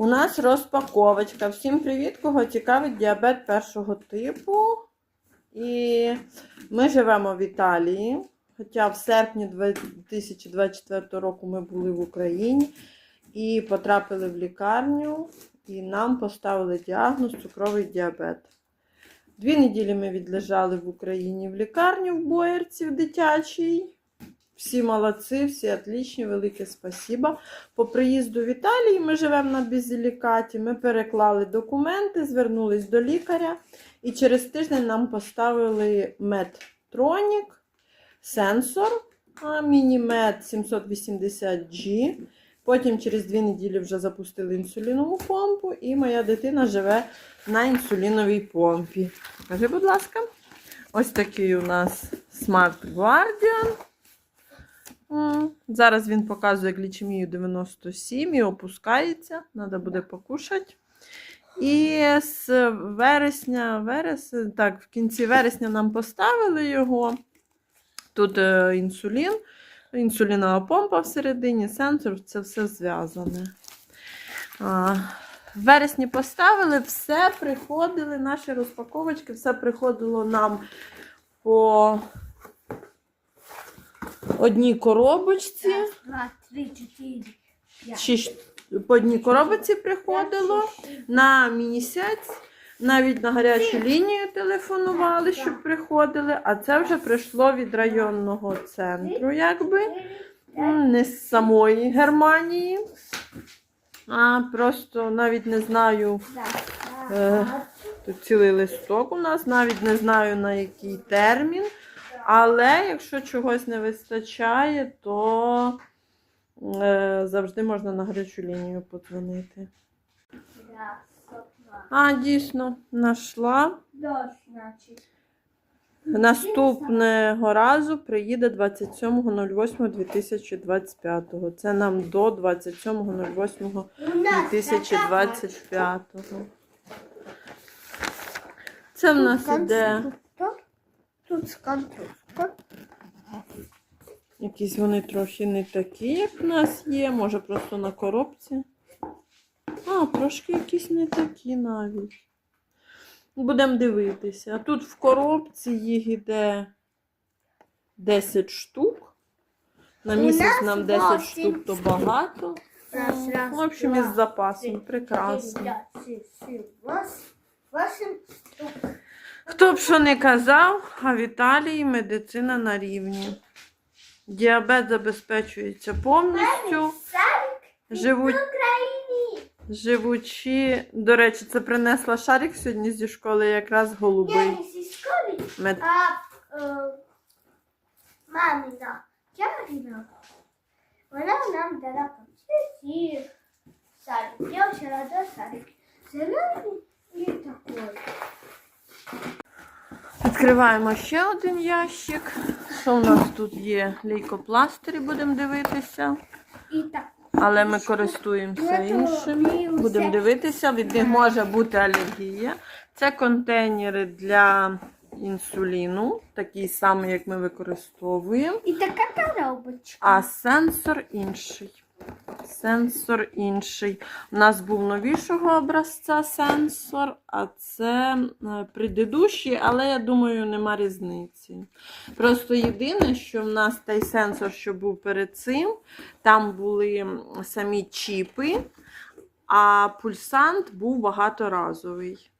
У нас розпаковочка. Всім привіт, кого цікавить діабет першого типу. І ми живемо в Італії. Хоча в серпні 2024 року ми були в Україні і потрапили в лікарню, і нам поставили діагноз цукровий діабет. Дві неділі ми відлежали в Україні в лікарні в Боярці в дитячій. Всі молодці, всі отлічні, велике спасіба. По приїзду в Італії ми живемо на бізілікаті. Ми переклали документи, звернулись до лікаря, і через тиждень нам поставили медтронік, сенсор, мінімед 780G. Потім через дві неділі вже запустили інсулінову помпу, і моя дитина живе на інсуліновій помпі. Скажи, будь ласка, ось такий у нас Smart Guardian. Зараз він показує глічемію 97 і опускається. Треба буде покушати. І з вересня, вересня, так, в кінці вересня нам поставили його. Тут е, інсулін, інсулінова помпа всередині, сенсор, це все зв'язане. В вересні поставили, все приходили, наші розпаковочки, все приходило нам по одній коробочці. Раз, два, три, чотири, п'ять. Шість по одній коробочці приходило на місяць. Навіть на гарячу лінію телефонували, щоб приходили, а це вже прийшло від районного центру, якби не з самої Германії. А просто навіть не знаю, Е, тут цілий листок у нас, навіть не знаю на який термін. Але якщо чогось не вистачає, то е, завжди можна на гарячу лінію подзвонити. А, дійсно, знайшла. Наступного разу приїде 27.08.2025. Це нам до 27.08.2025. Це в нас іде Тут контур. якісь вони трохи не такі, як в нас є. Може просто на коробці. А, трошки якісь не такі навіть. Будемо дивитися. А тут в коробці їх іде 10 штук. На місяць нам 10 штук то багато. Раз, раз, В общем, із запасом. Прекрасно. чотири, п'ять, шість, сім, восемь. Восемь штук. Хто б що не казав, а в Італії медицина на рівні. Діабет забезпечується повністю. Живуть, живучи. До речі, це принесла шарик сьогодні зі школи, якраз Я голубий. не зі школи, Мед... а е, мамина, Ярина. Вона нам дала конфети. Сарик. Я вчора до сарик. Зелений і такий. Відкриваємо ще один ящик. Що у нас тут є? Лейкопластирі, будемо дивитися. Але ми користуємося іншими. Будемо дивитися, від них може бути алергія. Це контейнери для інсуліну, такий самий, як ми використовуємо. І така коробочка. А сенсор інший. Сенсор інший. У нас був новішого образця сенсор, а це е, предыдущий, але я думаю, нема різниці. Просто єдине, що в нас той сенсор, що був перед цим, там були самі чіпи, а пульсант був багаторазовий.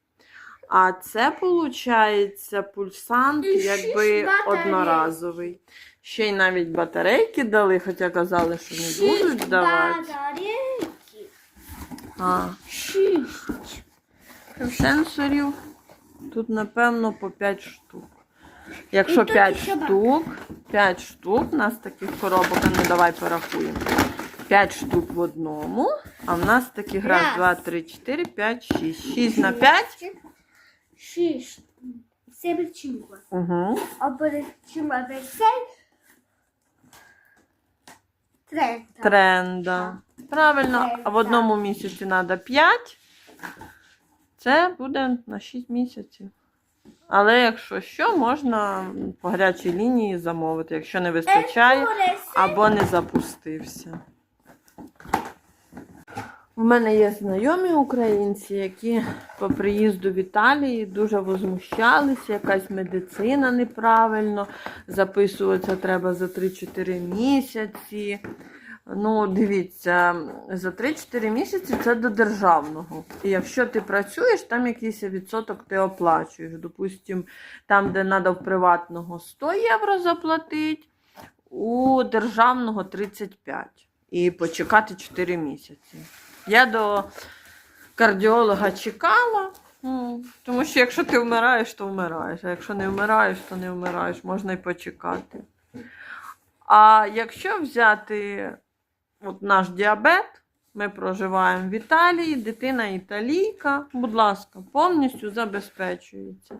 А це, виходить, пульсант якби одноразовий. Ще й навіть батарейки дали, хоча казали, що не будуть давати. батарейки. А, Шість. сенсорів тут, напевно, по 5 штук. Якщо І 5 штук, 5 штук, у нас таких коробок, а ну давай порахуємо. 5 штук в одному, а в нас таких раз, Раз. два, три, чотири, п'ять, шість. 6 на 5. Шість. Себечинка. Угу. Оберечима версей. Трента. Тренда. Правильно, а в одному місяці треба 5. Це буде на 6 місяців. Але якщо що, можна по гарячій лінії замовити, якщо не вистачає або не запустився. У мене є знайомі українці, які по приїзду в Італії дуже возмущалися, якась медицина неправильно, записуватися треба за 3-4 місяці. Ну, дивіться, за 3-4 місяці це до державного. І якщо ти працюєш, там якийсь відсоток ти оплачуєш. Допустим, там, де треба в приватного 100 євро заплатити, у державного 35 і почекати 4 місяці. Я до кардіолога чекала, тому що якщо ти вмираєш, то вмираєш. А якщо не вмираєш, то не вмираєш, можна й почекати. А якщо взяти от наш діабет, ми проживаємо в Італії, дитина італійка, будь ласка, повністю забезпечується.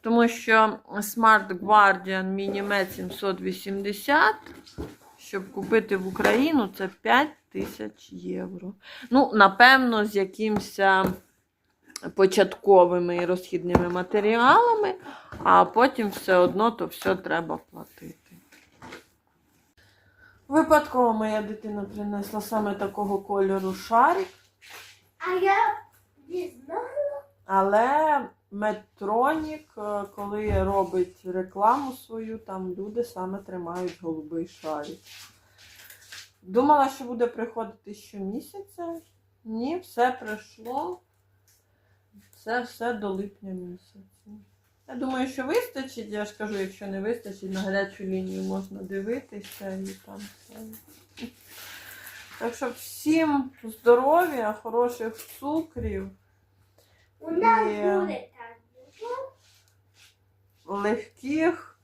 Тому що Smart Guardian Minimed 780, щоб купити в Україну, це 5 тисяч євро. Ну, напевно, з якимось початковими і розхідними матеріалами, а потім все одно то все треба платити. Випадково моя дитина принесла саме такого кольору шарик, А я не знала. але Медтронік, е, коли робить рекламу свою, там люди саме тримають голубий шарик. Думала, що буде приходити щомісяця. Ні, все прийшло. Це все до липня місяця. Я думаю, що вистачить. Я ж кажу, якщо не вистачить, на гарячу лінію можна дивитися і там все. Так що всім здоров'я, хороших цукрів, У нас буде так. легких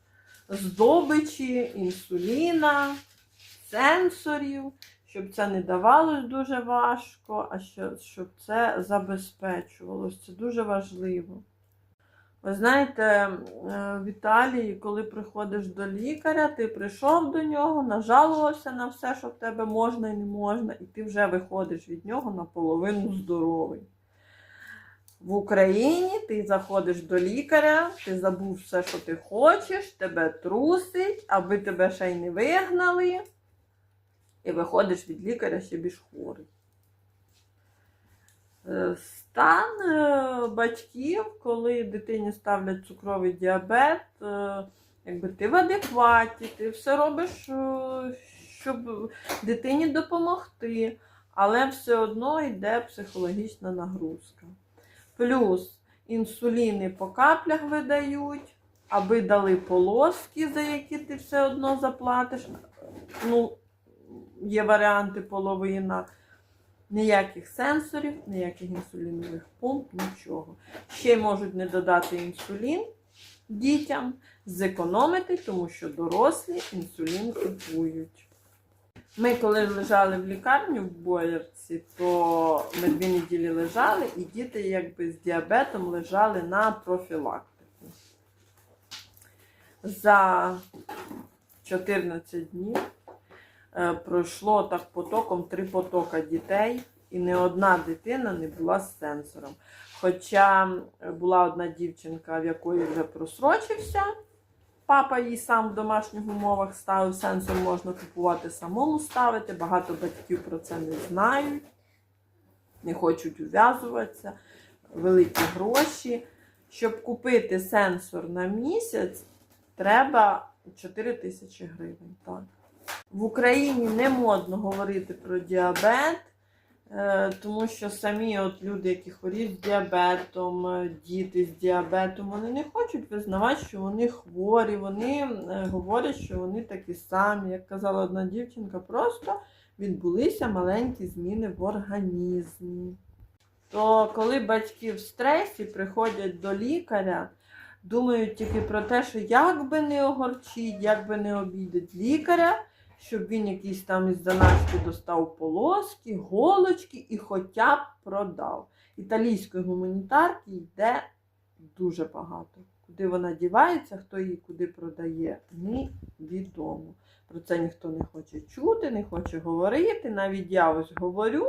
здобичі, інсуліна, сенсорів, щоб це не давалось дуже важко, а щоб це забезпечувалось. Це дуже важливо. Ви знаєте, е, в Італії, коли приходиш до лікаря, ти прийшов до нього, нажалувався на все, що в тебе можна і не можна, і ти вже виходиш від нього наполовину здоровий. В Україні ти заходиш до лікаря, ти забув все, що ти хочеш, тебе трусить, аби тебе ще й не вигнали, і виходиш від лікаря ще більш хворий. Е, Стан е, батьків, коли дитині ставлять цукровий діабет, е, якби ти в адекваті, ти все робиш, щоб дитині допомогти, але все одно йде психологічна нагрузка. Плюс інсуліни по каплях видають, аби дали полоски, за які ти все одно заплатиш. Ну, є варіанти половина. Ніяких сенсорів, ніяких інсулінових помп, нічого. Ще можуть не додати інсулін дітям, зекономити, тому що дорослі інсулін купують. Ми, коли лежали в лікарні в Боярці, то ми дві неділі лежали, і діти якби з діабетом лежали на профілактику. За 14 днів пройшло так потоком три потока дітей, і не одна дитина не була з сенсором. Хоча е, була одна дівчинка, в якої вже просрочився, папа їй сам в домашніх умовах ставив, сенсор можна купувати самому ставити. Багато батьків про це не знають, не хочуть ув'язуватися, великі гроші. Щоб купити сенсор на місяць, треба 4 тисячі гривень. Так. В Україні не модно говорити про діабет, е, тому що самі от люди, які хворіють з діабетом, е, діти з діабетом, вони не хочуть визнавати, що вони хворі. Вони е, говорять, що вони такі самі. Як казала одна дівчинка, просто відбулися маленькі зміни в організмі. То коли батьки в стресі приходять до лікаря, думають тільки про те, що як би не огорчить, як би не обідать лікаря, щоб він якийсь там із заначки достав полоски, голочки і хоча б продав. Італійської гуманітарки йде дуже багато. Куди вона дівається, хто її куди продає, невідомо. Про це ніхто не хоче чути, не хоче говорити. Навіть я ось говорю.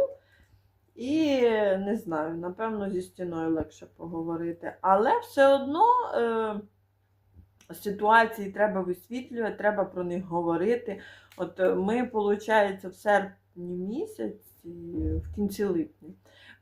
І не знаю, напевно, зі стіною легше поговорити. Але все одно е, ситуації треба висвітлювати, треба про них говорити. От е, ми, виходить, в серпні місяці в кінці липня.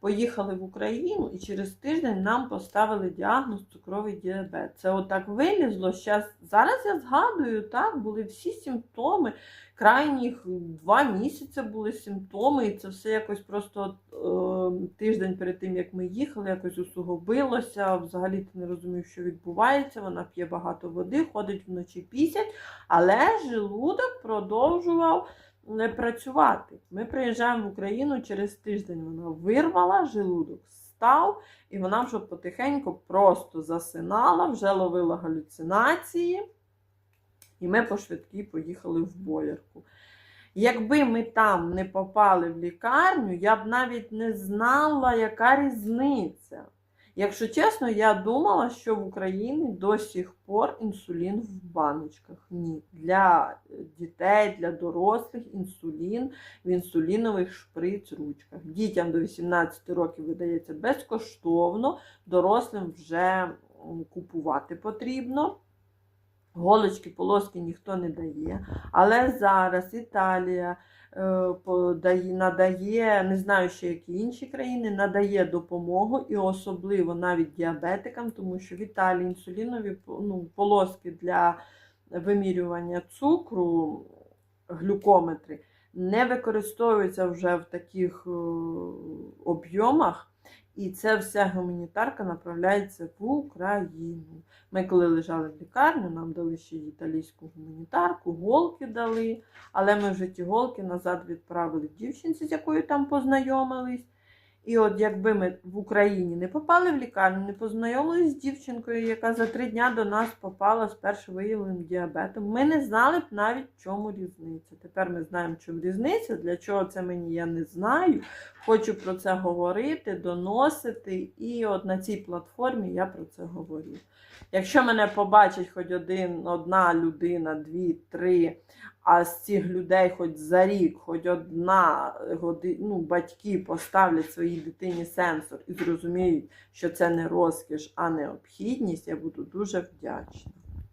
Поїхали в Україну і через тиждень нам поставили діагноз цукровий діабет. Це отак вилізло. Щас, зараз я згадую, так, були всі симптоми. Крайніх два місяці були симптоми, і це все якось просто е, тиждень перед тим, як ми їхали, якось усугубилося. Взагалі ти не розумів, що відбувається. Вона п'є багато води, ходить вночі пісять, але желудок продовжував не працювати. Ми приїжджаємо в Україну через тиждень. Вона вирвала, желудок став, і вона вже потихеньку просто засинала, вже ловила галюцинації. І ми по швидкій поїхали в боярку. Якби ми там не попали в лікарню, я б навіть не знала, яка різниця. Якщо чесно, я думала, що в Україні до сих пор інсулін в баночках. Ні. Для дітей, для дорослих інсулін в інсулінових шприц ручках. Дітям до 18 років видається безкоштовно, дорослим вже купувати потрібно. Голочки, полоски ніхто не дає. Але зараз Італія е, надає, не знаю ще які інші країни, надає допомогу і особливо навіть діабетикам, тому що в Італії інсулінові ну, полоски для вимірювання цукру, глюкометри, не використовуються вже в таких е, об'ємах. І ця вся гуманітарка направляється в Україну. Ми, коли лежали в лікарні, нам дали ще й італійську гуманітарку, голки дали, але ми вже ті голки назад відправили дівчинці, з якою там познайомились. І от якби ми в Україні не попали в лікарню, не познайомились з дівчинкою, яка за три дня до нас попала з першим виявленим діабетом, ми не знали б навіть, в чому різниця. Тепер ми знаємо, чому різниця. Для чого це мені я не знаю. Хочу про це говорити, доносити, і от на цій платформі я про це говорю. Якщо мене побачить хоч один, одна людина, дві, три, а з цих людей хоч за рік, хоч одна година, ну, батьки поставлять своїй дитині сенсор і зрозуміють, що це не розкіш, а необхідність, я буду дуже вдячна.